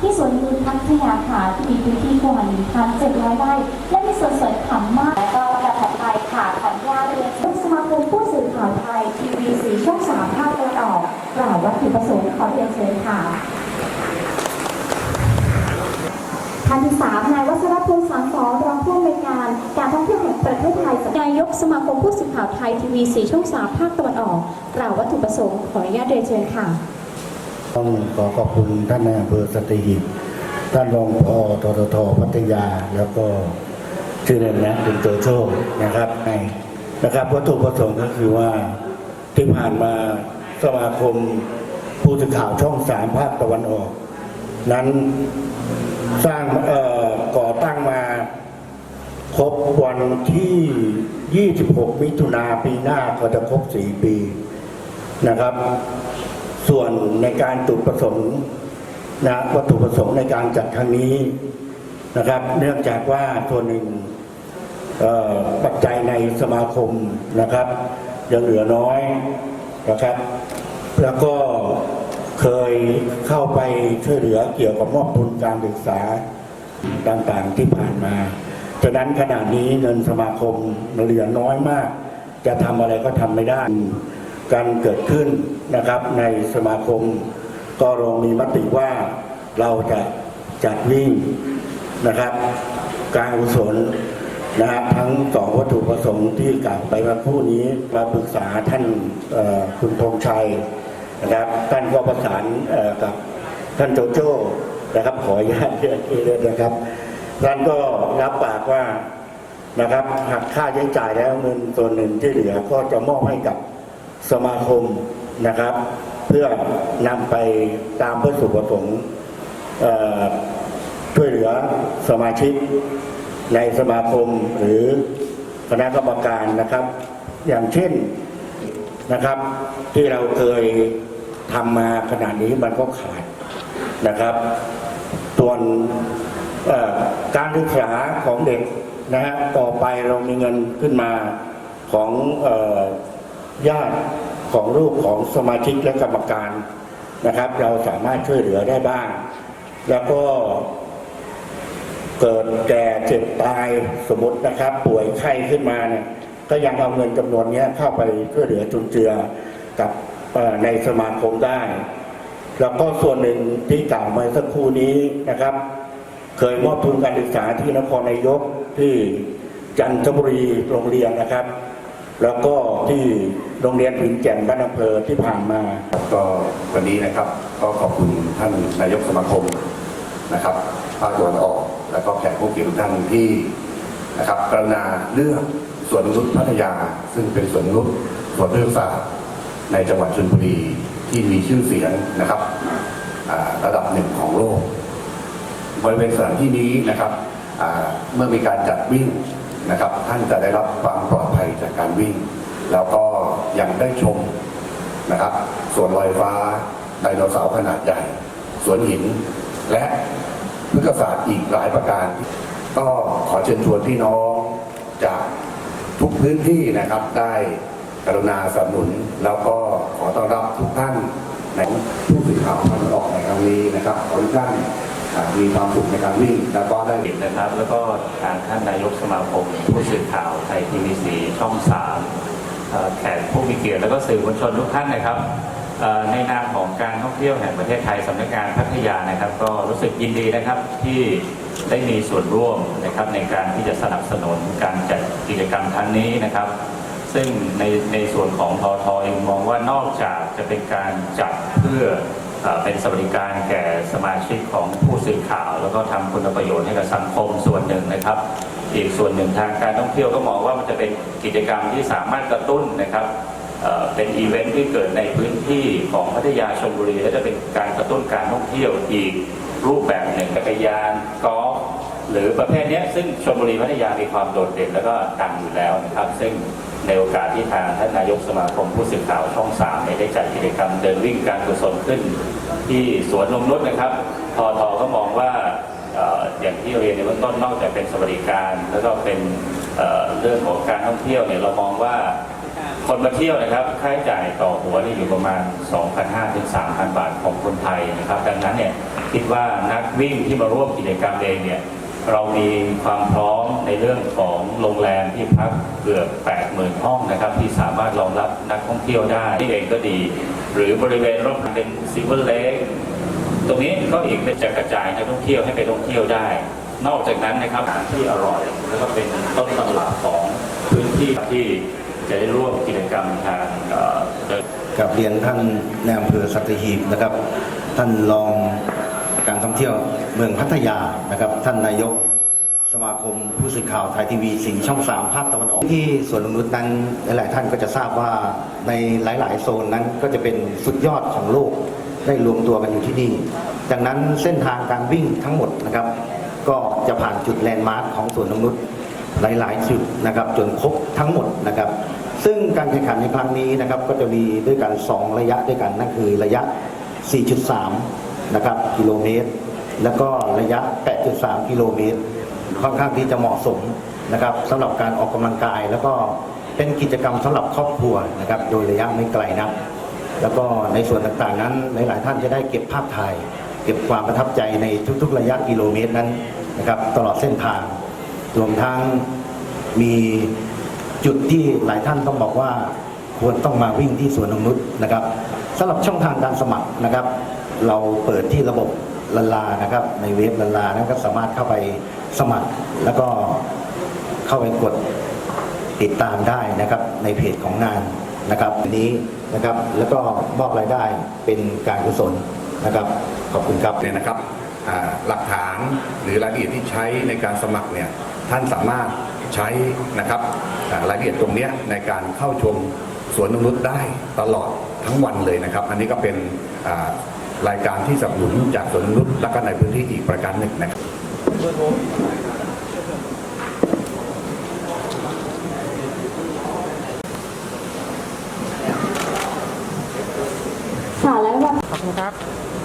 ที่สวนลุมพัทยาค่ะที่มีพื้นที่กว่า1,700ไร่และมีสวนสวยขำมาก และก็ลำดับถัดไปค่ะขออนุญาตเรียนชิญสมาคมผู้สื่อข่าวไทยทีวีสีช่องสามภาคตะวันออกกล่าววัตถุประสงค์ขอเรียนเชิญค่ะท่านที่สามนายวัชรพลสังสอนรองผู้อำนวยการการท่องเที่ยวแห่งประเทศไทยนายกสมาคมผู้สื่อข่าวไทยทีวีสีช่องสามภาคตะวันออกกล่าววัตถุประสงค์ขออนุญาตเรียนเชิญค่ะ ต้องขอขอบคุณท่านนายอำเภอสตีหีบท่านรองพอทททพัทยา แล้วก็ชื่อเล่นนะคุณโจโชคนะครับในนะครับวัตถุประสงค์ก็คือว่าที่ผ่านมาสมาคมผู้สื่อข่าวช่องสามภาคตะวันออก นั้นสร้างเอ่อก่อตั้งมาครบวันที่ 26 มิถุนาปีหน้าก็จะครบ 4 ปีนะครับ ส่วนในการจุดประสงค์นะวัตถุประสงค์ในการจัดครั้งนี้นะครับ เนื่องจากว่าส่วนหนึ่งปัจจัยในสมาคมนะครับยังเหลือน้อยนะครับ แล้วก็เคยเข้าไปช่วยเหลือเกี่ยวกับมอบทุนการศึกษาต่างๆที่ผ่านมาฉะนั้นขณะนี้เงินสมาคมเหลือน้อยมาก จะทำอะไรก็ทำไม่ได้ การเกิดขึ้นนะครับในสมาคม ก็ลงมีมติว่าเราจะจัดวิ่งนะครับ การกุศลนะครับทั้งสองวัตถุประสงค์ที่กล่าวไปเมื่อคู่นี้เราปรึกษาท่านคุณธงชัยนะครับท่านก็ประสานกับท่านโจโจ้นะครับขออนุญาตเรียกเองนะครับท่านก็รับปากว่านะครับหักค่าใช้จ่ายแล้วเงินส่วนหนึ่งที่เหลือก็จะมอบให้กับ สมาคมนะครับ เพื่อนำไปตามพื่อสุประสงค์ช่วยเหลือสมาชิกในสมาคมหรือคณะกรรมการนะครับ อย่างเช่นนะครับ ที่เราเคยทำมาขนาดนี้มันก็ขาดนะครับส่วนการศึกษาของเด็กนะฮะต่อไปเรามีเงินขึ้นมาของอ ญาติของลูกของสมาชิกและกรรมการนะครับ เราสามารถช่วยเหลือได้บ้าง แล้วก็เกิดแก่เจ็บตายสมมตินะครับ ป่วยไข้ขึ้นมาเนี่ยก็ยังเอาเงินจำนวนนี้เข้าไปช่วยเหลือจุนเจือกับในสมาคมได้ แล้วก็ส่วนหนึ่งที่กล่าวมาสักครู่นี้นะครับ เคยมอบทุนการศึกษาที่นครนายกที่จันทบุรีโรงเรียนนะครับ แล้วก็ที่โรงเรียนผินแก่นบ้านอำเภอที่ผ่านมา ก็วันนี้นะครับก็ขอบคุณท่านนายกสมาคมนะครับภาคตะวันออก แล้วก็แขกผู้เกี่ยรติทุกท่านที่นะครับกรุณาเลือกสวนนุษย์พัทยา ซึ่งเป็นสวนนุษย์สวนพฤกษศาสตร์ในจังหวัดชลบุรีที่มีชื่อเสียงนะครับระดับหนึ่งของโลกบริเวณสถานที่นี้นะครับเมื่อมีการจัดวิ่ง นะครับ ท่านจะได้รับความปลอดภัยจากการวิ่ง แล้วก็ยังได้ชมนะครับสวนลอยฟ้าไดโนเสาร์ขนาดใหญ่สวนหิน และพฤกษศาสตร์อีกหลายประการ ก็ขอเชิญชวนพี่น้องจากทุกพื้นที่นะครับได้กรุณาสนับสนุน แล้วก็ขอต้อนรับทุกท่านในผู้สื่อข่าวทางออกในครั้งนี้นะครับขอทุกท่าน มีความสุขในการวิ่งแล้วก็ได้เห็นนะครับ แล้วก็ทางท่านนายกสมาคมผู้สื่อข่าวไทยทีวีสีช่องสามแขกผู้มีเกียรติแล้วก็สื่อมวลชนทุกท่านนะครับในนามของการท่องเที่ยวแห่งประเทศไทยสำนักงานพัทยานะครับ ก็รู้สึกยินดีนะครับที่ได้มีส่วนร่วมนะครับในการที่จะสนับสนุนการจัดกิจกรรมครั้งนี้นะครับ ซึ่งในในส่วนของทอทเองมองว่านอกจากจะเป็นการจัดเพื่อ เป็นสวัสดิการแก่สมาชิกของผู้สื่อข่าว แล้วก็ทำคุณประโยชน์ให้กับสังคมส่วนหนึ่งนะครับ อีกส่วนหนึ่งทางการท่องเที่ยวก็มองว่ามันจะเป็นกิจกรรมที่สามารถกระตุ้นนะครับเป็นอีเวนท์ที่เกิดในพื้นที่ของพัทยาชลบุรีและจะเป็นการกระตุ้นการท่องเที่ยวอีกรูปแบบหนึ่งจักรยานกอล์ฟหรือประเภทนี้ซึ่งชลบุรีพัทยามีความโดดเด่นแล้วก็ดังอยู่แล้วนะครับ ซึ่ง ในโอกาสที่ทางท่านนายกสมาคมผู้สื่อข่าวช่องสามเนี่ยได้จัดกิจกรรมเดินวิ่งการกุศลขึ้น ที่สวนนงนุษนะครับทอทอก็มองว่าอย่างที่เรียนในเบื้องต้นนอกจากเป็นสวัสดิการ แล้วก็เป็นเอ่อเรื่องของการท่องเที่ยวเนี่ยเรามองว่าคนมาเที่ยวนะครับค่าใช้จ่ายต่อหัวนี่อยู่ประมาณ 2,500ถึง3,000 บาทของคนไทยนะครับ ดังนั้นเนี่ยคิดว่านักวิ่งที่มาร่วมกิจกรรมเองเนี่ย เรามีความพร้อมในเรื่องของโรงแรมที่พักเกือบ 80,000 ห้องนะครับ ที่สามารถรองรับนักท่องเที่ยวได้ที่เองก็ดี หรือบริเวณรอบเป็นซิเวอร์เลกตรงนี้ก็อีกเป็นจะกระจายนักท่องเที่ยวให้ไปท่องเที่ยวได้ นอกจากนั้นนะครับอาหารที่อร่อย แล้วก็เป็นต้นตำรับของพื้นที่ที่จะได้ร่วมกิจกรรมทางเดินกับเรียนท่านในอำเภอสัตหีบนะครับ ท่านรอง การท่องเที่ยวเมืองพัทยานะครับ ท่านนายกสมาคมผู้สื่อข่าวไทยทีวีสีช่องสามภาคตะวันออกที่สวนนุษนั้นหลาย ๆ ท่านก็จะทราบว่าในหลาย ๆ โซนนั้นก็จะเป็นสุดยอดของโลกได้รวมตัวกันอยู่ที่นี่ดังนั้นเส้นทางการวิ่งทั้งหมดนะครับ ก็จะผ่านจุดแลนด์มาร์คของสวนนงนุษหลาย ๆ จุดนะครับ จนครบทั้งหมดนะครับ ซึ่งการแข่งขันในครั้งนี้นะครับ ก็จะมีด้วยกัน 2 ระยะด้วยกันนั่นคือระยะ 4.3 นะครับกิโลเมตร แล้วก็ระยะ 8.3 กิโลเมตร ค่อนข้างที่จะเหมาะสมนะครับสำหรับการออกกำลังกาย แล้วก็เป็นกิจกรรมสำหรับครอบครัวนะครับโดยระยะไม่ไกลนักแล้วก็ในส่วนต่างๆนั้นหลายๆท่านจะได้เก็บภาพถ่ายเก็บความประทับใจในทุกๆ ระยะกิโลเมตรนั้นนะครับตลอดเส้นทาง รวมทั้งมีจุดที่หลายท่านต้องบอกว่าควรต้องมาวิ่งที่สวนนงนุษย์นะครับสำหรับช่องทางการสมัครนะครับ เราเปิดที่ระบบลันลานะครับ ในเว็บลันลานั้นก็สามารถเข้าไปสมัคร แล้วก็เข้าไปกดติดตามได้นะครับ ในเพจของงานนะครับนี้นะครับแล้วก็มอบรายได้เป็นการกุศลนะครับขอบคุณครับเนี่ยนะครับหลักฐานหรือรายละเอียดที่ใช้ในการสมัครเนี่ยท่านสามารถใช้นะครับรายละเอียดตรงนี้ในการเข้าชมสวนนงนุษย์ได้ตลอดทั้งวันเลยนะครับ อันนี้ก็เป็น รายการที่สนับสนุนจากสวนนงนุษย์และก็ในพื้นที่อีกประการหนึ่งนะครับค่ะและวันขอบคุณครับ